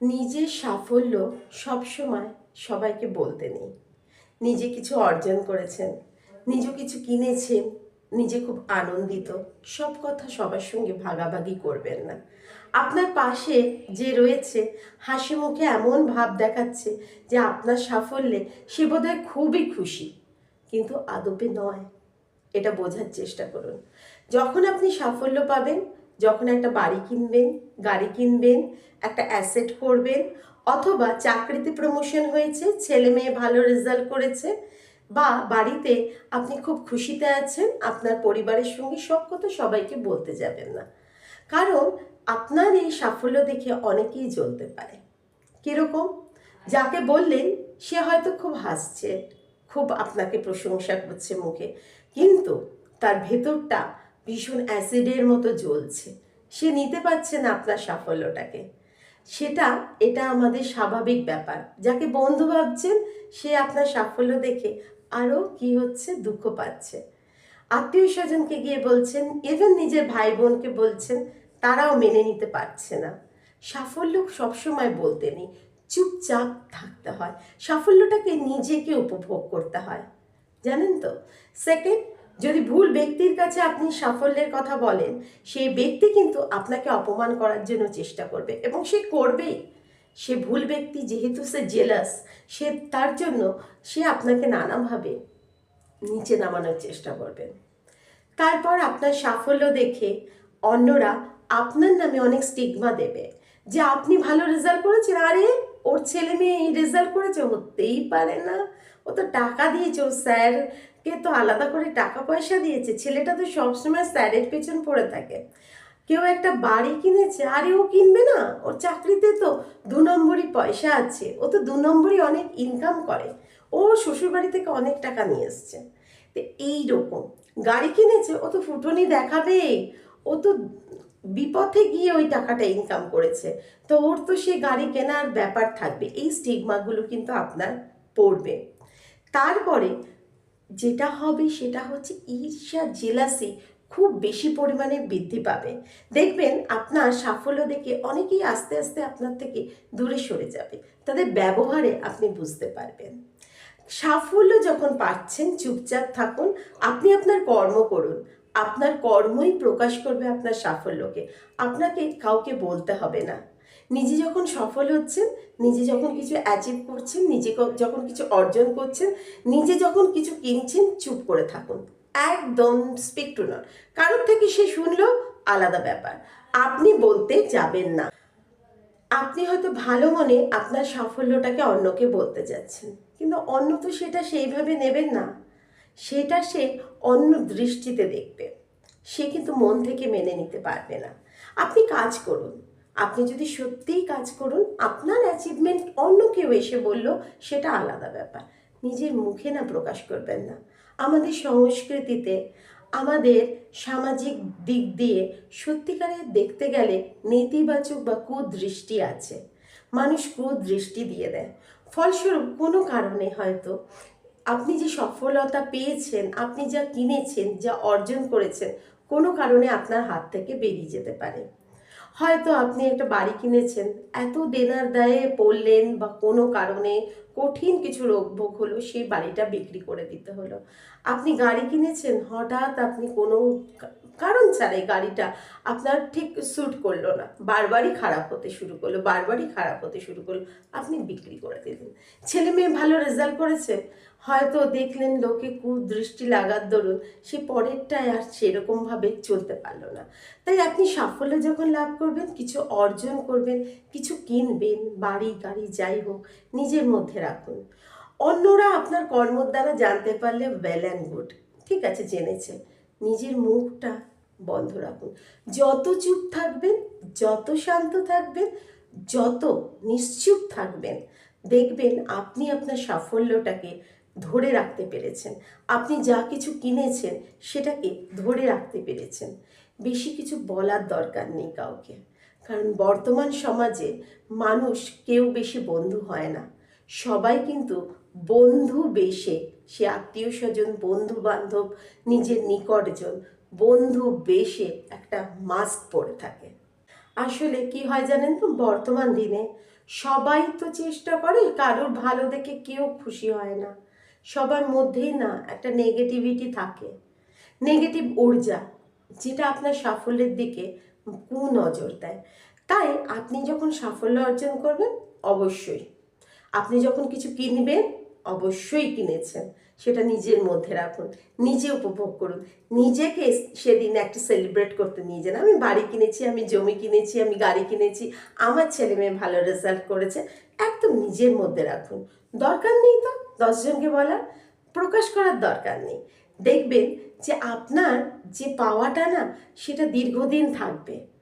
নিজের সাফল্য সবসময় সবাইকে বলতে নেই। নিজে কিছু অর্জন করেছেন, নিজে কিছু কিনেছেন, নিজে খুব আনন্দিত, সব কথা সবার সঙ্গে ভাগাভাগি করবেন না। আপনার পাশে যে রয়েছে, হাসি মুখে এমন ভাব দেখাচ্ছে যে আপনার সাফল্যে সে বোধহয় খুবই খুশি। কিন্তু আদপে নয়, এটা বোঝার চেষ্টা করুন। যখন আপনি সাফল্য পাবেন যখন একটা বাড়ি কিনবেন, গাড়ি কিনবেন, একটা অ্যাসেট করবেন, অথবা চাকরিতে প্রমোশন হয়েছে, ছেলে মেয়ে ভালো রেজাল্ট করেছে, বা বাড়িতে আপনি খুব খুশিতে আছেন, আপনার পরিবারের সঙ্গে সব কথা সবাইকে বলতে যাবেন না। কারণ আপনার এই সাফল্য দেখে অনেকেই জ্বলতে পারে। কীরকম? যাকে বললেন, সে হয়তো খুব হাসছে, খুব আপনাকে প্রশংসা করছে মুখে, কিন্তু তার ভেতরটা ভীষণ অ্যাসিডের মতো জ্বলছে। সে নিতে পারছে না আপনার সাফল্যটাকে। সেটা, এটা আমাদের স্বাভাবিক ব্যাপার। যাকে বন্ধু ভাবছেন, সে আপনার সাফল্য দেখে আরও কি হচ্ছে, দুঃখ পাচ্ছে। আত্মীয় স্বজনকে গিয়ে বলছেন ইভেন নিজের ভাই বোনকে বলছেন, তারাও মেনে নিতে পারছে না। সাফল্য সবসময় বলতে নেই। চুপচাপ থাকতে হয়। সাফল্যটাকে নিজেকে উপভোগ করতে হয়। জানেন তো? সেকেন্ড যদি ভুল ব্যক্তির কাছে আপনি সাফল্যের কথা বলেন, সেই ব্যক্তি কিন্তু আপনাকে অপমান করার জন্য চেষ্টা করবে এবং সে করবেই। সে ভুল ব্যক্তি যেহেতু সে জেলাস সে তার জন্য সে আপনাকে নানাভাবে নিচে নামানোর চেষ্টা করবেন তারপর আপনার সাফল্য দেখে অন্যরা আপনার নামে অনেক স্টিগমা দেবে যে আপনি ভালো রেজাল্ট করেছেন। আরে ওর ছেলে মেয়ে এই রেজাল্ট করেছে হতেই পারে না। ও তো টাকা দিয়েছে, ও স্যারকে তো আলাদা করে টাকা পয়সা দিয়েছে। ছেলেটা তো সবসময় স্যারের পেছন পড়ে থাকে। কেউ একটা বাড়ি কিনেছে, আরে ও কিনবে না। ওর চাকরিতে তো দু নম্বরই পয়সা আছে। ও তো দু নম্বরই অনেক ইনকাম করে। ও শ্বশুরবাড়ি থেকে অনেক টাকা নিয়ে এসছে। তো এইরকম। গাড়ি কিনেছে, ও তো ফুটনি দেখাবে ও তো বিপথে গিয়ে ওই টাকাটা ইনকাম করেছে। তো ওর তো সে গাড়ি কেনার ব্যাপার থাকবে, এই স্টিগমাগুলো কিন্তু আপনার পড়বে। তারপরে যেটা হবে সেটা হচ্ছে ঈর্ষা জেলাসি খুব বেশি পরিমাণে বৃদ্ধি পাবে। দেখবেন আপনার সাফল্য দেখে অনেকেই আস্তে আস্তে আপনার থেকে দূরে সরে যাবে, তাদের ব্যবহারে আপনি বুঝতে পারবেন। সাফল্য যখন পাচ্ছেন, চুপচাপ থাকুন, আপনি আপনার কর্ম করুন। আপনার কর্মই প্রকাশ করবে আপনার সাফল্যকে। আপনাকে কাউকে বলতে হবে না। নিজে যখন সফল হচ্ছেন, নিজে যখন কিছু অ্যাচিভ করছেন, নিজে যখন কিছু অর্জন করছেন, নিজে যখন কিছু কিনছেন, চুপ করে থাকুন। একদম স্পিক টু নট কারোর থেকে সে শুনলো, আলাদা ব্যাপার। আপনি বলতে যাবেন না। আপনি হয়তো ভালো মনে আপনার সাফল্যটাকে অন্যকে বলতে যাচ্ছেন, কিন্তু অন্য তো সেটা সেইভাবে নেবেন না। সেটা সে অন্য দৃষ্টিতে দেখবে। সে কিন্তু মন থেকে মেনে নিতে পারবে না। আপনি কাজ করুন। আপনি যদি সত্যিই কাজ করুন, আপনার অ্যাচিভমেন্ট অন্য কেউ এসে বলল, সেটা আলাদা ব্যাপার। নিজের মুখে না প্রকাশ করবেন না। আমাদের সংস্কৃতিতে, আমাদের সামাজিক দিক দিয়ে সত্যিকারের দেখতে গেলে নেতিবাচক বা কুদৃষ্টি আছে। মানুষ কুদৃষ্টি দিয়ে দেয়। ফলস্বরূপ কোনো কারণে হয়তো আপনি যে সফলতা পেয়েছেন, আপনি যা কিনেছেন, যা অর্জন করেছেন, কোনো কারণে আপনার হাত থেকে বেরিয়ে যেতে পারে। হয়তো আপনি একটা বাড়ি কিনেছেন, এত দেনার দায়ে পড়লেন বা কোনো কারণে কঠিন কিছু রোগ ভোগ হলো, সেই বাড়িটা বিক্রি করে দিতে হলো। আপনি গাড়ি কিনেছেন, হঠাৎ আপনি কোনো কারণ ছাড়াই গাড়িটা আপনার ঠিক স্যুট করল না। বারবারই খারাপ হতে শুরু করল, বারবারই খারাপ হতে শুরু করল। আপনি বিক্রি করে দিলেন। ছেলে মেয়ে ভালো রেজাল্ট করেছে? হয়তো দেখলেন লোকে কুদৃষ্টি লাগার দরুন, সে পরেরটায় আর সেরকমভাবে চলতে পারল না। তাই আপনি সাফল্য যখন লাভ করবেন, কিছু অর্জন করবেন, কিছু কিনবেন, বাড়ি গাড়ি যাই হোক, নিজের মধ্যে রাখুন। অন্যরা আপনার কর্মর দ্বারা জানতে পারলে ওয়েল অ্যান্ড গুড ঠিক আছে, জেনেছে। নিজের মুখটা বন্ধ রাখুন। যত চুপ থাকবেন, যত শান্ত থাকবেন, যত নিশ্চুপ থাকবেন, দেখবেন আপনি আপনার সাফল্যটাকে ধরে রাখতে পেরেছেন। আপনি যা কিছু কিনেছেন, সেটাকে ধরে রাখতে পেরেছেন। বেশি কিছু বলার দরকার নেই কাউকে। কারণ বর্তমান সমাজে মানুষ কেউ বেশি বন্ধু হয় না। সবাই কিন্তু বন্ধু বেশে। সে আত্মীয় স্বজন বন্ধু বান্ধব নিজের নিকটজন বন্ধু বেশে একটা মাস্ক পরে থাকে। আসলে কি হয় জানেন তো? বর্তমান দিনে সবাই তো চেষ্টা করে কারোর ভালো দেখে কেউ খুশি হয় না। সবার মধ্যেই না একটা নেগেটিভিটি থাকে। নেগেটিভ ঊর্জা, যেটা আপনার সাফল্যের দিকে কু নজর দেয়। তাই আপনি যখন সাফল্য অর্জন করবেন, অবশ্যই আপনি যখন কিছু কিনবেন, অবশ্যই কিনেছেন। সেটা নিজের মধ্যে রাখুন, নিজে উপভোগ করুন। নিজেকে সেদিন একটা সেলিব্রেট করতে নিয়ে যান। আমি বাড়ি কিনেছি, আমি জমি কিনেছি, আমি গাড়ি কিনেছি, আমার ছেলে মেয়ে ভালো রেজাল্ট করেছে, একদম নিজের মধ্যে রাখুন। দরকার নেই তো দশজনকে বলার, প্রকাশ করার দরকার নেই। দেখবেন যে আপনার যে পাওয়াটা না, সেটা দীর্ঘদিন থাকবে।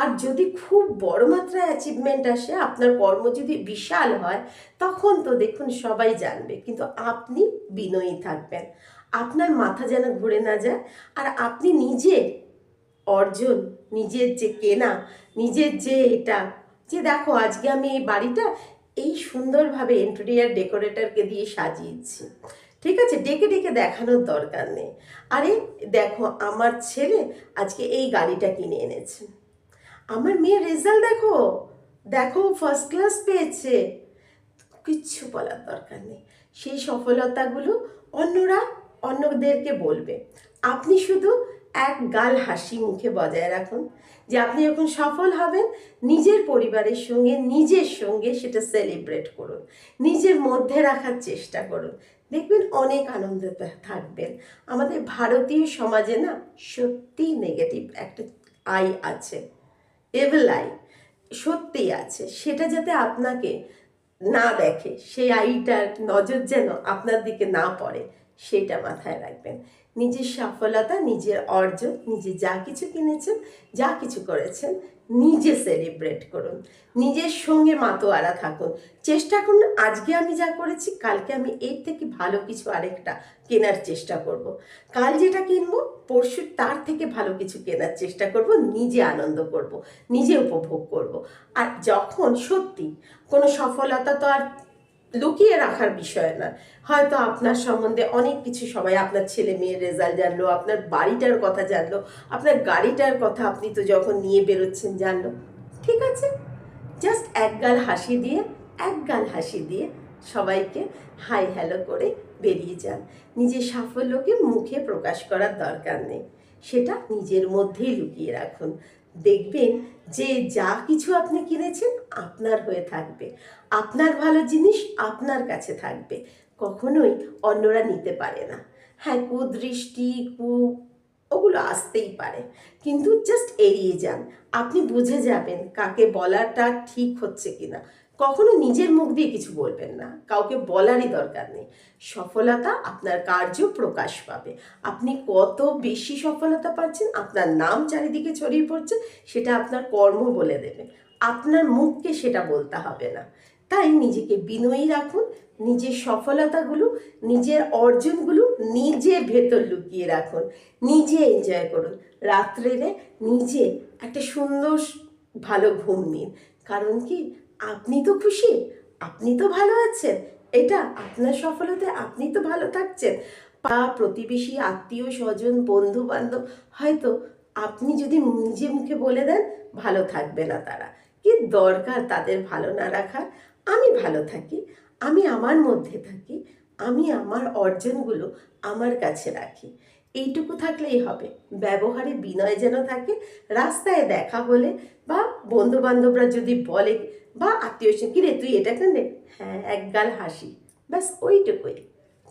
আর যদি খুব বড় মাত্রায় অ্যাচিভমেন্ট আসে, আপনার কর্ম যদি বিশাল হয়, তখন তো দেখুন সবাই জানবে। কিন্তু আপনি বিনয়ী থাকবেন। আপনার মাথা যেন ঘুরে না যায়। আর আপনি নিজে অর্জন, নিজের যে কেনা, নিজের যে এটা, যে দেখো আজকে আমি এই বাড়িটা এই সুন্দরভাবে ইন্টেরিয়ার ডেকোরেটরকে দিয়ে সাজিয়েছি। ঠিক আছে? ডেকে ডেকে দেখানোর দরকার নেই। আরে দেখো, আমার ছেলে আজকে এই গাড়িটা কিনে এনেছে। আমার মেয়ের রেজাল্ট দেখো। দেখো ফার্স্ট ক্লাস পেয়েছে। কিচ্ছু বলার দরকার নেই। সেই সফলতাগুলো অন্যরা অন্যদেরকে বলবে। আপনি শুধু এক গাল হাসি মুখে বজায় রাখুন যে আপনি যখন সফল হবেন, নিজের পরিবারের সঙ্গে, নিজের সঙ্গে সেটা সেলিব্রেট করুন। নিজের মধ্যে রাখার চেষ্টা করুন। দেখবেন অনেক আনন্দ থাকবেন। আমাদের ভারতীয় সমাজে না সত্যিই নেগেটিভ একটা আই আছে। এভেল আই সত্যিই আছে। সেটা যাতে আপনাকে না দেখে, সেই আইটার নজর যেন আপনার দিকে না পড়ে, সেটা মাথায় রাখবেন। নিজের সফলতা, নিজের অর্জন, নিজে যা কিছু কিনেছেন, যা কিছু করেছেন নিজে সেলিব্রেট করুন, নিজের সঙ্গে মাতোয়ারা থাকুন চেষ্টা করুন, আজকে আমি যা করেছি, কালকে আমি এর থেকে ভালো কিছু আরেকটা কেনার চেষ্টা করব। কাল যেটা কিনবো, পরশু তার থেকে ভালো কিছু কেনার চেষ্টা করব, নিজে আনন্দ করব, নিজে উপভোগ করব আর যখন সত্যি কোনো সফলতা তো আর লুকিয়ে রাখার বিষয় না। হয়তো আপনার সম্বন্ধে অনেক কিছু সবাই আপনার ছেলে মেয়ের রেজাল্ট জানলো, আপনার বাড়িটার কথা জানলো, আপনার গাড়িটার কথা আপনি তো যখন নিয়ে বেরোচ্ছেন জানলো। ঠিক আছে? জাস্ট এক গাল হাসি দিয়ে, এক গাল হাসি দিয়ে সবাইকে হাই হ্যালো করে বেরিয়ে যান। নিজের সাফল্যকে মুখে প্রকাশ করার দরকার নেই। সেটা নিজের মধ্যেই লুকিয়ে রাখুন। দেখবেন যে যা কিছু আপনি কিনেছেন আপনার হয়ে থাকবে। আপনার ভালো জিনিস আপনার কাছে থাকবে। কখনোই অন্যরা নিতে পারে না। হ্যাঁ কুদৃষ্টি, কু, ওগুলো আসতেই পারে। কিন্তু জাস্ট এড়িয়ে যান। আপনি বুঝে যাবেন কাকে বলাটা ঠিক হচ্ছে কিনা। কখনো নিজের মুখ দিয়ে কিছু বলবেন না। কাউকে বলারই দরকার নেই। সফলতা আপনার কার্য প্রকাশ পাবে। আপনি কত বেশি সফলতা পাচ্ছেন, আপনার নাম চারিদিকে ছড়িয়ে পড়ছে, সেটা আপনার কর্ম বলে দেবে। আপনার মুখকে সেটা বলতে হবে না। তাই নিজেকে বিনয়ী রাখুন, নিজের সফলতাগুলো, নিজের অর্জনগুলো নিজে ভেতর লুকিয়ে রাখুন, নিজে এনজয় করুন। রাত্রেরে নিজে একটা সুন্দর, ভালো ঘুম নিন। কারণ কি? আপনি তো খুশি, আপনি তো ভালো আছেন, এটা আপনার সফলতায় আপনি তো ভালো থাকছেন। পা, প্রতিবেশী, আত্মীয়, স্বজন বন্ধু বান্ধব হয়তো আপনি যদি নিজে মুখে বলে দেন, ভালো থাকবে না তারা। কি দরকার তাদের ভালো না রাখার? আমি ভালো থাকি, আমি আমার মধ্যে থাকি, আমি আমার অর্জনগুলো আমার কাছে রাখি। এইটুকু থাকলেই হবে। ব্যবহারে বিনয় যেন থাকে, রাস্তায় দেখা হলে বা বন্ধু বান্ধবরা যদি বলে বা আত্মীয় স্বজন কিরে, তুই এটা কেন হ্যাঁ এক গাল হাসি। ব্যাস, ওইটুকুই।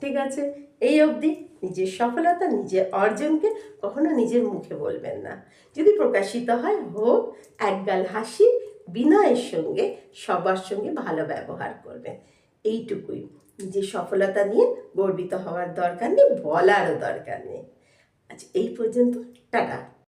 ঠিক আছে? এই অবধি নিজের সফলতা, নিজের অর্জনকে কখনো নিজের মুখে বলবেন না। যদি প্রকাশিত হয়, হোক একগাল হাসি বিনয়ের সঙ্গে, সবার সঙ্গে ভালো ব্যবহার করবেন। এইটুকুই। নিজের সফলতা নিয়ে গর্বিত হওয়ার দরকার নেই, বলারও দরকার নেই। আচ্ছা এই পর্যন্ত। টাটা।